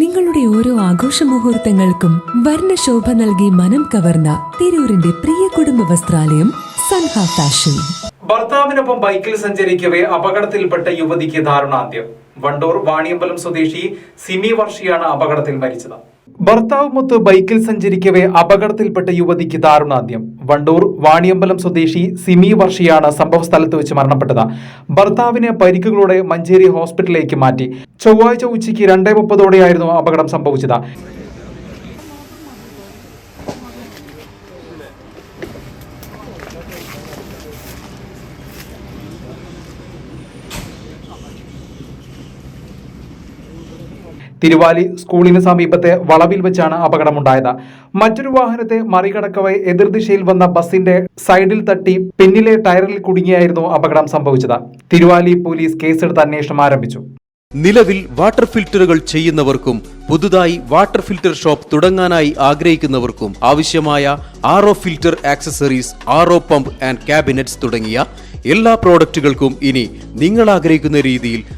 നിങ്ങളുടെ ഓരോ ആഘോഷ മുഹൂർത്തങ്ങൾക്കും വർണശോഭ നൽകി മനം കവർന്ന തിരൂരിന്റെ പ്രിയ കുടുംബ വസ്ത്രാലയം സൻഹ ഫാഷൻ. ഭർത്താവിനൊപ്പം ബൈക്കിൽ സഞ്ചരിക്കവേ അപകടത്തിൽപ്പെട്ട യുവതിക്ക് ദാരുണാന്ത്യം. വണ്ടൂർ വാണിയമ്പലം സ്വദേശി സിമി വർഷിയാണ് അപകടത്തിൽ മരിച്ചത്. ഭർത്താവുമൊത്ത് ബൈക്കിൽ സഞ്ചരിക്കവേ അപകടത്തിൽപ്പെട്ട യുവതിക്ക് ദാരുണാന്ത്യം. വണ്ടൂർ വാണിയമ്പലം സ്വദേശി സിമി വർഷിയാണ് സംഭവ സ്ഥലത്ത് വെച്ച് മരണപ്പെട്ടത്. ഭർത്താവിനെ പരിക്കുകളോടെ മഞ്ചേരി ഹോസ്പിറ്റലിലേക്ക് മാറ്റി. ചൊവ്വാഴ്ച ഉച്ചയ്ക്ക് രണ്ടേ മുപ്പതോടെയായിരുന്നു അപകടം സംഭവിച്ചത്. തിരുവാലി സ്കൂളിന് സമീപത്തെ വളവിൽ വെച്ചാണ് അപകടമുണ്ടായത്. മറ്റൊരു വാഹനത്തെ മറികടക്കവെ എതിർദിശയിൽ വന്ന ബസിന്റെ സൈഡിൽ തട്ടി പിന്നിലെ ടയറിൽ കുടുങ്ങിയായിരുന്നു അപകടം സംഭവിച്ചത്. തിരുവാലി പോലീസ് കേസെടുത്ത് അന്വേഷണം ആരംഭിച്ചു. നിലവിൽ വാട്ടർ ഫിൽറ്ററുകൾ ചെയ്യുന്നവർക്കും പുതുതായി വാട്ടർ ഫിൽറ്റർ ഷോപ്പ് തുടങ്ങാനായി ആഗ്രഹിക്കുന്നവർക്കും ആവശ്യമായ R O filter accessories R O pump and cabinets തുടങ്ങിയ എല്ലാ പ്രോഡക്റ്റുകൾക്കും ഇനി നിങ്ങൾ ആഗ്രഹിക്കുന്ന രീതിയിൽ